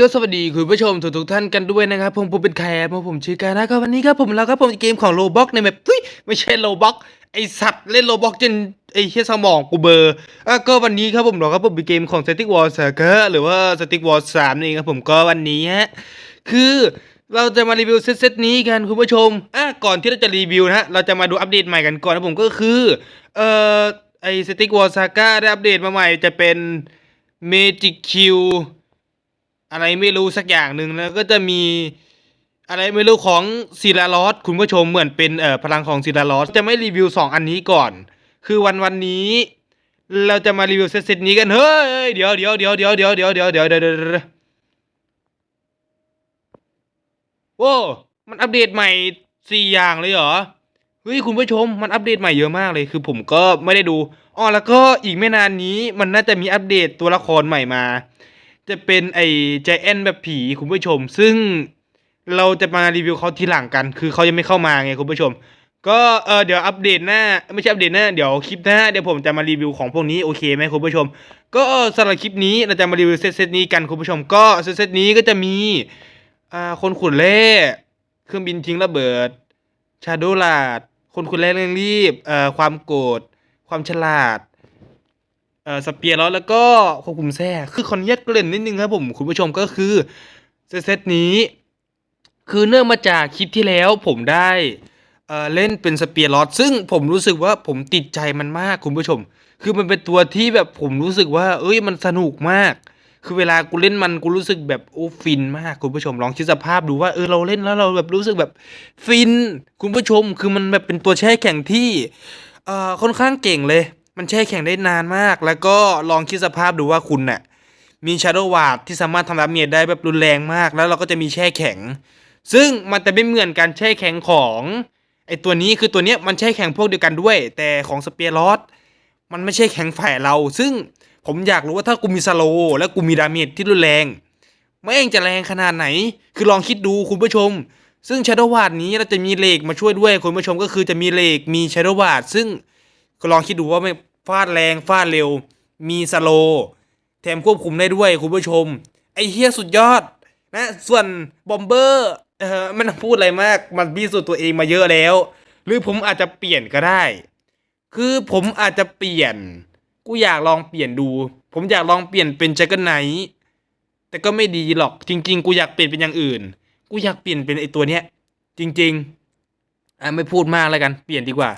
ยศสวัสดีคุณผู้ชมทุกทุกท่านกันด้วยนะครับ ผมผมเป็นแคร์ผมผมชื่อการนะครับวันนี้ครับผมแล้วครับผมเกมของโลบ็อกในแบบเฮ้ยไม่ใช่โลบ็อกไอสัตว์เล่นโลบ็อกจนไอเฮียสมองกูเบอร์อะก็วันนี้ครับผมเราครับผมเป็นเกมของ Static War Saga หรือว่า Static War 3นี่เองครับผมก็วันนี้ฮะคือเราจะมารีวิวเซตเซตนี้กันคุณผู้ชมอะก่อนที่เราจะรีวิวนะฮะเราจะมาดูอัปเดตใหม่กันก่อนนะผมก็คือเอ่อไอ Static War Saga ได้อัปเดตมาใหม่จะเป็น Magic Q อะไรไม่รู้สักอย่างหนึ่งแล้วก็จะมีอะไรไม่รู้ของซีลาลอสคุณผู้ชมเหมือนเป็นเอ่อพลังของซีลาลอสจะไม่รีวิวสองอันนี้ก่อน คือวันวันนี้ เราจะมารีวิวเซตเซตนี้กันเฮ้ยเดี๋ยวเดี๋ยวเดี๋ยวเดี๋ยวเดี๋ยวเดี๋ยวเดี๋ยวเดี๋ยวเดี๋ยวเดี๋ยวเดี๋ยวโว้มันอัปเดตใหม่สี่อย่างเลยเหรอเฮ้ยคุณผู้ชมมันอัปเดตใหม่เยอะมากเลยคือผมก็ไม่ได้ดูอ๋อแล้วก็อีกไม่นานนี้มันน่าจะมีอัปเดตตัวละครใหม่มา จะเป็นไอ้ใจแอนแบบผีคุณผู้ชม ซึ่งเราจะมารีวิวเขาทีหลังกัน คือเขายังไม่เข้ามาไงคุณผู้ชม ก็เออเดี๋ยวอัปเดตหน้า ไม่ใช่อัปเดตหน้า เดี๋ยวคลิปหน้าเดี๋ยวผมจะมารีวิวของพวกนี้โอเคไหมคุณผู้ชม ก็สำหรับคลิปนี้เราจะมารีวิวเซตเซตนี้กันคุณผู้ชม ก็เซตเซตนี้ก็จะมีอ่าคนขุดเล่เครื่องบินทิ้งระเบิดชาโดลาดคนขุดเล่เร่งรีบเอ่อความโกรธความฉลาด เอ่อสเปียร์แล้วแล้วก็ควบคุมแทรกคือคอนเยกเกริ่นนิดนึงครับผมคุณผู้ชมก็คือเซตนี้ คือเนื่องมาจากคลิปที่แล้วผมได้เอ่อเล่นเป็นสเปียร์ลอสซึ่งผมรู้สึกว่าผมติดใจมันมากคุณผู้ชม คือมันเป็นตัวที่แบบผมรู้สึกว่า เอ้ยมันสนุกมาก คือเวลากูเล่นมันกูรู้สึกแบบโอ้ฟินมากคุณผู้ชมลองคิดสภาพดูว่าเออเราเล่นแล้วเราแบบรู้สึกแบบฟิน คุณผู้ชม คือมันแบบเป็นตัวแช่แข่งที่เอ่อค่อนข้างเก่งเลย มันแช่แข่งได้นานมาก แล้วก็ลองคิดสภาพดูว่าคุณน่ะมีชาร์โดวาดที่สามารถทำดาเมจได้แบบรุนแรงมาก แล้วเราก็จะมีแช่แข็ง ซึ่งมันจะไม่เหมือนการแช่แข็งของไอตัวนี้คือตัวเนี้ยมันแช่แข็งพวกเดียวกันด้วย แต่ของสเปียร์ลอสมันไม่ใช่แข็งฝ่ายเรา ซึ่งผมอยากรู้ว่าถ้ากูมีสโลและกูมีดาเมจที่รุนแรงแม่งจะแรงขนาดไหน คือลองคิดดูคุณผู้ชม ซึ่งชาร์โดวาดนี้เราจะมีเหล็กมาช่วยด้วยคุณผู้ชมก็คือจะมีเหล็กมีชาร์โดวาดซึ่ง ก็ลองคิดดูว่าไม่ฟาดแรงฟาดเร็ว มีสโล แถมควบคุมได้ด้วยคุณผู้ชม ไอเฮียสุดยอดนะส่วนบอมเบอร์เออไม่ต้องพูดอะไรมากมันพิสูจน์ตัวเองมาเยอะแล้ว หรือผมอาจจะเปลี่ยนก็ได้ คือผมอาจจะเปลี่ยน กูอยากลองเปลี่ยนดู ผมอยากลองเปลี่ยนเป็นจักรไนท์แต่ก็ไม่ดีหรอกจริง ๆ กูอยากเปลี่ยนเป็นอย่างอื่น กูอยากเปลี่ยนเป็นไอตัวเนี้ย จริง ๆอะไม่พูดมากแล้วกัน เปลี่ยนดีกว่า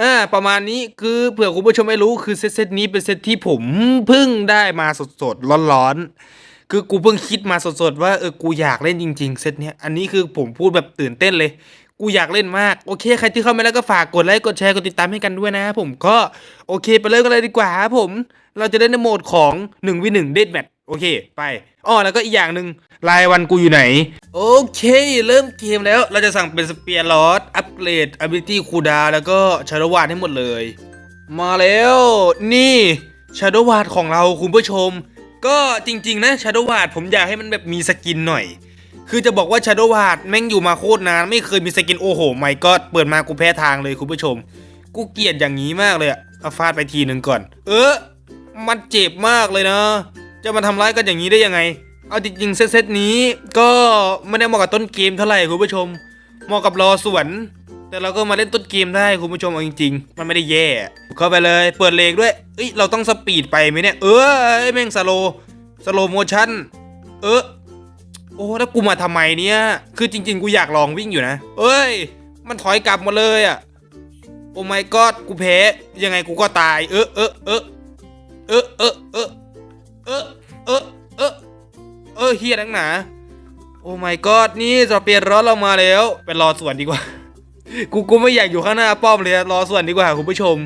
อ่าประมาณนี้คือเผื่อคุณผู้ชมไม่รู้คือเซตเซตนี้เป็นเซตที่ผมเพิ่งได้มาสดๆร้อนๆคือกูเพิ่งคิดมาสดๆว่าเออกูอยากเล่นจริงๆเซตเนี้ยอันนี้คือผมพูดแบบตื่นเต้นเลย กูอยากเล่นมากโอเคใครที่เข้ามาแล้วก็ฝากกดไลค์กดแชร์กดติดตามให้กันด้วยนะผมก็โอเคไปเริ่มกันเลยดีกว่าครับผม เราจะเล่นในโหมดของ1วิ1เดดแมทโอเค ไปอ้อแล้วก็อีกอย่างหนึ่งรายวันกูอยู่ไหน โอเค เริ่มเกมแล้วเราจะสั่งเป็นสเปียร์ลอสอัปเกรด ability คูดาแล้วก็ชาร์ดวาดให้หมดเลย มาแล้ว นี่ชาร์ดวาดของเราคุณผู้ชม ก็จริง ๆ นะชาร์ดวาดผมอยากให้มันแบบมีสกินหน่อย คือจะบอกว่าชาร์ดวาดแม่งอยู่มาโคตรนานไม่เคยมีสกินโอ้โหไม่ก็เปิดมากูแพ้ทางเลยคุณผู้ชม กูเกลียดอย่างนี้มากเลยอะฟาดไปทีหนึ่งก่อน เออมันเจ็บมากเลยนะ จะมาทำร้ายกันอย่างนี้ได้ยังไง เอาจริงๆเซตนี้ก็ไม่ได้เหมาะกับต้นเกมเท่าไหร่คุณผู้ชม เหมาะกับรอสวน แต่เราก็มาเล่นต้นเกมได้คุณผู้ชมเอาจริงๆ มันไม่ได้แย่ เข้าไปเลยเปิดเลงด้วยเอ้ยเราต้องสปีดไปไหมเนี่ย เออไอ้แม่งสโลสโลโมชั่น เออโอ้แล้วกูมาทำไมเนี่ย คือจริง ๆ กูอยากลองวิ่งอยู่นะ เอ้ย มันถอยกลับมาเลยอะโอ้ my god กูแพ้ ยังไงกูก็ตาย เออเออเออเออเออเออ เออเออเออเออเฮียนังหนา โอ้ my god นี่สเปียร์ร้อนเรามาแล้วไปรอส่วนดีกว่า กูกูไม่อยากอยู่ข้างหน้าป้อมเลยอะรอส่วนดีกว่าคุณผู้ชม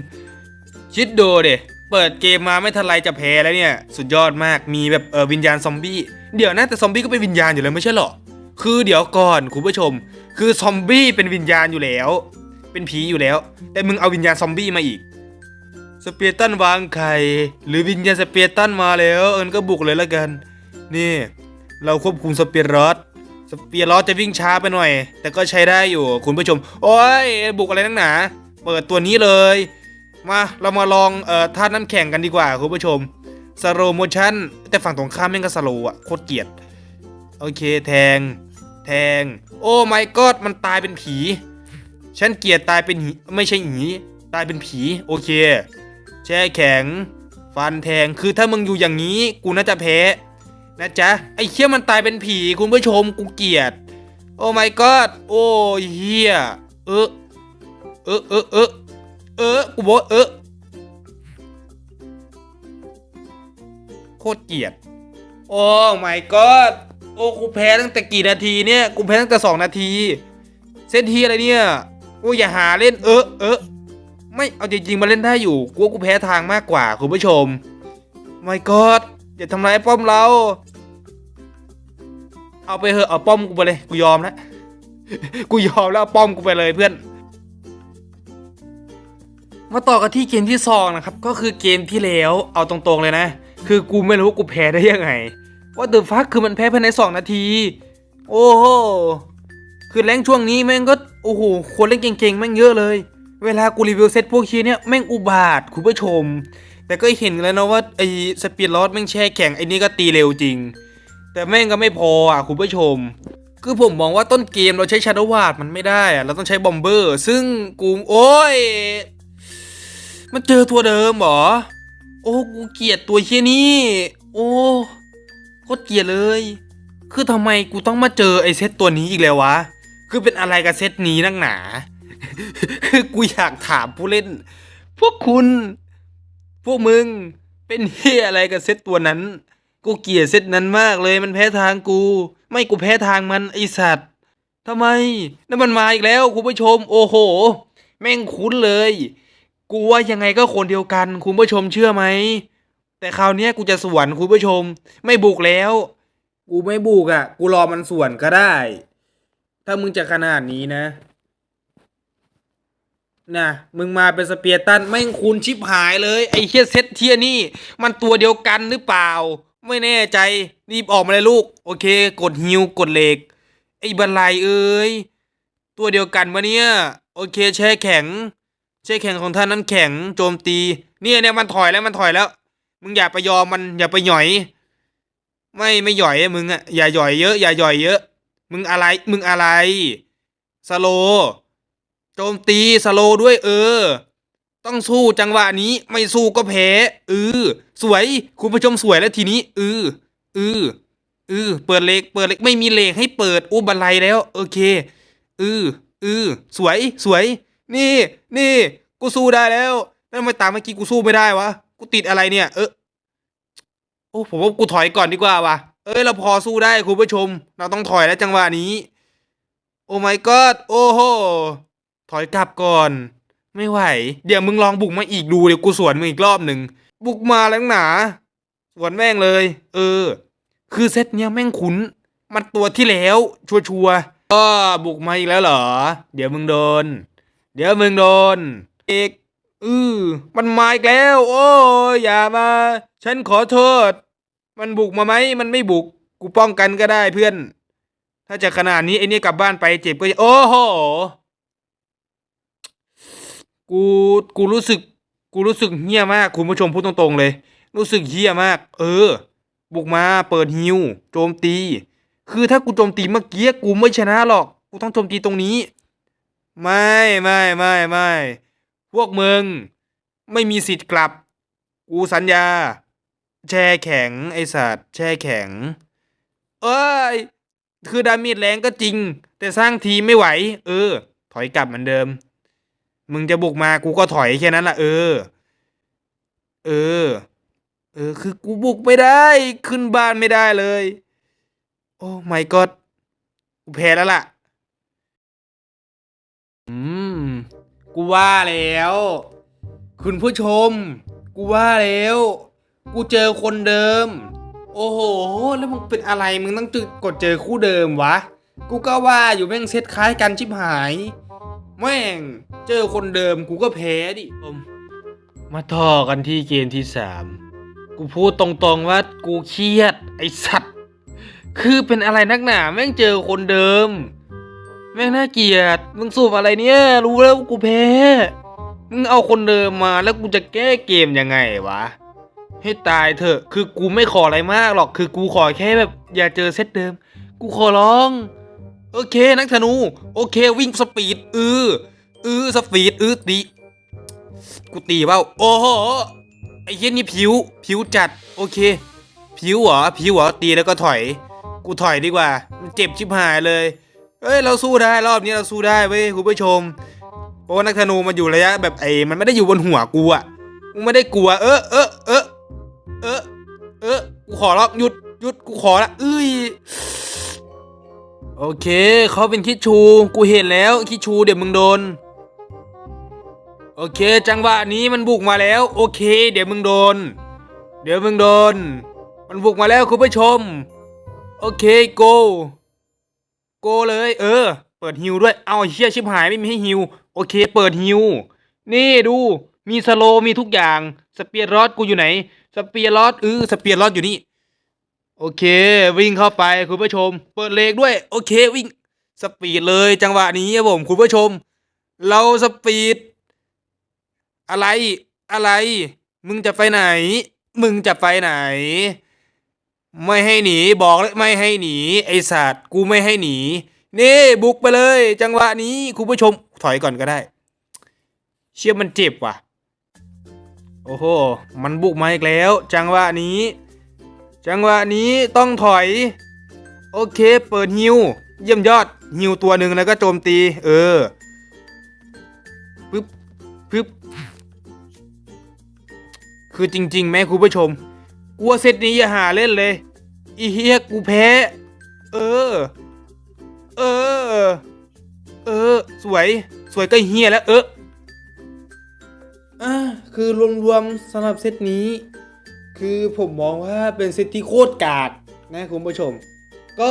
คิดดูเดเปิดเกมมาไม่ทันไรจะแพ้แล้วเนี่ย สุดยอดมากมีแบบเออวิญญาณซอมบี้เดี๋ยวนะแต่ซอมบี้ก็เป็นวิญญาณอยู่แล้วไม่ใช่หรอคือเดี๋ยวก่อนคุณผู้ชม คือซอมบี้เป็นวิญญาณอยู่แล้ว เป็นผีอยู่แล้ว แต่มึงเอาวิญญาณซอมบี้มาอีก สเปียร์ตันวางไข่ หรือวิญญาณสเปียร์ตันมาแล้ว เอิญก็บุกเลยละกัน นี่ เราควบคุมสเปียร์รอสสเปียร์รอสจะวิ่งช้าไปหน่อย แต่ก็ใช้ได้อยู่คุณผู้ชม โอ้ยบุกอะไรนักหนาเปิดตัวนี้เลย มาเรามาลองเอ่อท่าน้ำแข่งกันดีกว่าคุณผู้ชมสโลโมชั่นแต่ฝั่งตรงข้ามแม่งก็สโลว์อะโคตรเกลียดโอเคแทง แทง โอ้ my god มันตายเป็นผี ฉันเกลียดตายเป็นหีไม่ใช่หีตายเป็นผี โอเค แช่แข็ง ฟันแทงคือถ้ามึงอยู่อย่างนี้กูน่าจะแพ้นะจ๊ะไอ้เคี้ยมันตายเป็นผีคุณผู้ชมกูเกลียด โอ้ my god โอ้เฮียเออเออเออเออเออกูบอกเออโคตรเกลียด โอ้ my god โอ้กูแพ้ตั้งแต่กี่นาทีเนี่ยกูแพ้ตั้งแต่สองนาที เส้นทีอะไรเนี่ยโอ้อย่าหาเล่นเออเออ ไม่เอาจริงๆมาเล่นได้อยู่กูว่ากูแพ้ทางมากกว่าคุณผู้ชม my god อย่าทำร้ายป้อมเรา เอาไปเถอะเอาป้อมกูไปเลยกูยอมแล้วกูยอมแล้วเอาป้อมกูไปเลยเพื่อน มาต่อกันที่เกมที่สองนะครับ ก็คือเกมที่แล้วเอาตรงๆเลยนะ คือกูไม่รู้ว่ากูแพ้ได้ยังไง ว่าเดอะฟัคคือมันแพ้ภายในสองนาที โอ้โหคือแรงช่วงนี้แม่งก็โอ้โหคนเล่นเก่งๆแม่งเยอะเลย เวลากูรีวิวเซตพวกชีเนี่ยแม่งอุบาทคุณผู้ชม แต่ก็เห็นแล้วนะว่าไอ้สปีดลอสแม่งแช่แข็งไอ้นี่ก็ตีเร็วจริง แต่แม่งก็ไม่พออะคุณผู้ชม คือผมมองว่าต้นเกมเราใช้ชาร์ดวาดมันไม่ได้อะเราต้องใช้บอมเบอร์ ซึ่งกูโอ้ย มันเจอตัวเดิมหรอ โอ้กูเกลียดตัวเชี่ยนี่โอ้โคตรเกลียดเลย คือทำไมกูต้องมาเจอไอ้เซตตัวนี้อีกแล้ววะ คือเป็นอะไรกับเซตนี้นักหนา คือกูอยากถามผู้เล่น พวกคุณ พวกมึงเป็นเฮียอะไรกับเซตตัวนั้น กูเกลียดเซตนั้นมากเลยมันแพ้ทางกู ไม่กูแพ้ทางมันไอสัตว์ทำไมนั่นมันมาอีกแล้วคุณผู้ชม โอ้โห แม่งคุ้นเลย กูว่ายังไงก็คนเดียวกัน คุณผู้ชมเชื่อไหม แต่คราวนี้กูจะสวนคุณผู้ชม ไม่บุกแล้ว กูไม่บุกอะ กูรอมันสวนก็ได้ ถ้ามึงจะขนาดนี้นะ นะมึงมาเป็นสเปียร์ตันแม่งคูณชิบหายเลย ไอ้เฮียเซตเทียนี่ มันตัวเดียวกันหรือเปล่า ไม่แน่ใจ รีบออกมาเลยลูก โอเค กดฮิวกดเหล็ก ไอ้บันไลเอ้ย ตัวเดียวกันมะเนี่ย โอเคแช่แข็ง แช่แข็งของท่านนั้นแข็งโจมตี เนี่ยเนี่ยมันถอยแล้วมันถอยแล้ว มึงอย่าไปยอมมันอย่าไปหย่อย ไม่ไม่หย่อยมึงอะอย่าหย่อยเยอะ อย่าหย่อยเยอะ มึงอะไรมึงอะไรสโล โจมตีสโลด้วยเออ ต้องสู้จังหวะนี้ไม่สู้ก็แพ้เออสวยคุณผู้ชมสวยแล้วทีนี้เออเออเออเปิดเลกเปิดเลกไม่มีเลกให้เปิดอุบันไลแล้ว โอเคเออเออสวยสวย นี่ นี่ กูสู้ได้แล้วแล้วทำไมตามเมื่อกี้กูสู้ไม่ได้วะกูติดอะไรเนี่ย เออโอ้ผมว่ากูถอยก่อนดีกว่าวะเอ้ยเราพอสู้ได้คุณผู้ชม เราต้องถอยแล้วจังหวะนี้ โอ้ my god โอ้โห ถอยกลับก่อน ไม่ไหว เดี๋ยวมึงลองบุกมาอีกดูเดี๋ยวกูสวนมึงอีกรอบหนึ่งบุกมาแล้วหนา สวนแม่งเลย เออ คือเซตเนี้ยแม่งขุนมันตัวที่แล้ว ชัวชัวร์ก็บุกมาอีกแล้วเหรอ เดี๋ยวมึงโดน เดี๋ยวมึงโดนเอกอือมันมาอีกแล้ว โอ้ยอย่ามา ฉันขอโทษ มันบุกมาไหมมันไม่บุก กูป้องกันก็ได้เพื่อน ถ้าจะขนาดนี้ไอ้นี่กลับบ้านไปเจ็บก็โอ้โห กูกูรู้สึก กูรู้สึกเฮี้ยมากคุณผู้ชมพูดตรงๆเลย รู้สึกเฮี้ยมาก เออ บุกมาเปิดฮิวโจมตี คือถ้ากูโจมตีเมื่อกี้กูไม่ชนะหรอก กูต้องโจมตีตรงนี้ ไม่ไม่ไม่ไม่พวกมึงไม่มีสิทธิ์กลับ กูสัญญา แช่แข็งไอสัตว์แช่แข็ง เอ้ย คือดาเมจแรงก็จริง แต่สร้างทีไม่ไหว เออ ถอยกลับเหมือนเดิม มึงจะบุกมากูก็ถอยแค่นั้นละเออ เออ เออ คือกูบุกไม่ได้ ขึ้นบ้านไม่ได้เลย โอ้ my god กูแพ้แล้วล่ะ อืม กูว่าแล้ว คุณผู้ชม กูว่าแล้ว กูเจอคนเดิม โอ้โห แล้วมึงเป็นอะไร มึงต้องจึกกดเจอคู่เดิมวะ กูก็ว่าอยู่แม่งเซตคล้ายกันชิบหาย แม่ง เจอคนเดิมกูก็แพ้ดิมาต่อกันที่เกมที่สามกูพูดตรงๆว่ากูเครียด ไอสัตว์ คือเป็นอะไรนักหนาแม่งเจอคนเดิม แม่งน่าเกลียด มึงสูบอะไรเนี่ย รู้แล้วว่ากูแพ้ มึงเอาคนเดิมมาแล้วกูจะแก้เกมยังไงวะ ให้ตายเถอะ คือกูไม่ขออะไรมากหรอก คือกูขอแค่แบบ อย่าเจอเซตเดิม กูขอร้อง โอเคนักธนู โอเควิ่งสปีดอืออือสปีดอือตีกูตีเปล่าโอ้โหไอ้เหี้ยนี่ผิวผิวจัดโอเค ผิวเหรอผิวเหรอตีแล้วก็ถอย กูถอยดีกว่า มันเจ็บชิบหายเลยเอ้ยเราสู้ได้รอบนี้เราสู้ได้เว้ยคุณผู้ชมเพราะว่านักธนูมันอยู่ระยะแบบไอ้มันไม่ได้อยู่บนหัวกูอะมึงไม่ได้กลัว เออเออเออเออเออกูขอร้องหยุดหยุดกูขอละเอ้ย โอเคเขาเป็นคิดชู กูเห็นแล้วคิดชูเดี๋ยวมึงโดน โอเค จังหวะนี้มันบุกมาแล้ว โอเค เดี๋ยวมึงโดน เดี๋ยวมึงโดน มันบุกมาแล้วคุณผู้ชม โอเคโกโกเลย เออ เปิดฮิวด้วยเอาเชี่ยชิบหายไม่มีให้ฮิว โอเค เปิดฮิว นี่ดูมีสโลมีทุกอย่าง สเปียร์รอดกูอยู่ไหน สเปียร์รอดเออสเปียร์รอดอยู่นี่ โอเค วิ่งเข้าไปคุณผู้ชม เปิดเลกด้วย โอเควิ่งสปีดเลยจังหวะนี้ครับผมคุณผู้ชม เราสปีด อะไรอะไร มึงจะไปไหน มึงจะไปไหน ไม่ให้หนีบอกเลยไม่ให้หนี ไอสัตว์กูไม่ให้หนี นี่บุกไปเลย จังหวะนี้คุณผู้ชมถอยก่อนก็ได้ เชื่อมันเจ็บว่ะ โอ้โห มันบุกมาอีกแล้ว จังหวะนี้ จังหวะนี้ต้องถอย โอเค เปิดฮิว เยี่ยมยอดฮิวตัวหนึ่งแล้วก็โจมตี เออปึ๊บปึ๊บคือจริงๆ แม่คุณผู้ชมกลัวเซตนี้อย่าหาเล่นเลย อีเฮียกูแพ้ เออ เออ เออ สวย สวยก็เฮียแล้ว เอออะคือรวมๆสำหรับเซตนี้ คือผมมองว่าเป็นเซตที่โคตรกากนะคุณผู้ชม ก็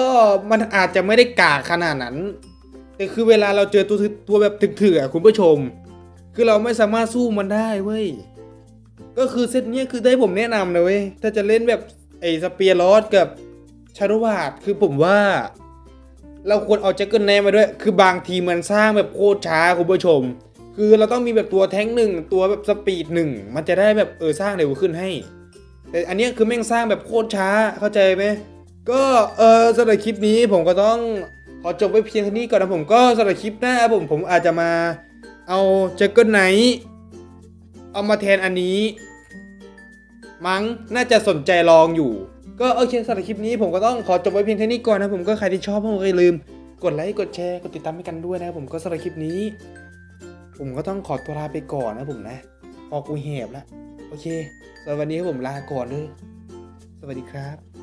มันอาจจะไม่ได้กากขนาดนั้น แต่คือเวลาเราเจอตัวตัวแบบถึกๆอะคุณผู้ชม คือเราไม่สามารถสู้มันได้เว้ย ก็คือเซตเนี้ยคือได้ผมแนะนำนะเว้ย ถ้าจะเล่นแบบไอ้สเปียร์ลอสกับชาร์วาดคือผมว่า เราควรเอาแจ็คเกิลแนมาด้วย คือบางทีมันสร้างแบบโคตรช้าคุณผู้ชม คือเราต้องมีแบบตัวแท้งหนึ่งตัวแบบสปีดหนึ่งมันจะได้แบบเออสร้างเร็วขึ้นให้ แต่อันนี้คือแม่งสร้างแบบโคตรช้าเข้าใจไหมก็เออสำหรับคลิปนี้ผมก็ต้องขอจบไว้เพียงเท่านี้ก่อนนะผมก็สำหรับคลิปหน้าผมผมอาจจะมาเอาแจ็คเกิลไนเอามาแทนอันนี้ มั้งน่าจะสนใจลองอยู่ ก็โอเคสำหรับคลิปนี้ผมก็ต้องขอจบไว้เพียงเท่านี้ก่อนนะผมก็ใครที่ชอบผมก็อย่าลืมกดไลค์กดแชร์กดติดตามให้กันด้วยนะผมก็สำหรับคลิปนี้ ผมก็ต้องขอตัวลาไปก่อนนะผมนะพอกูแหบแล้ว โอเคสำหรับวันนี้ผมลาก่อนเลยสวัสดีครับ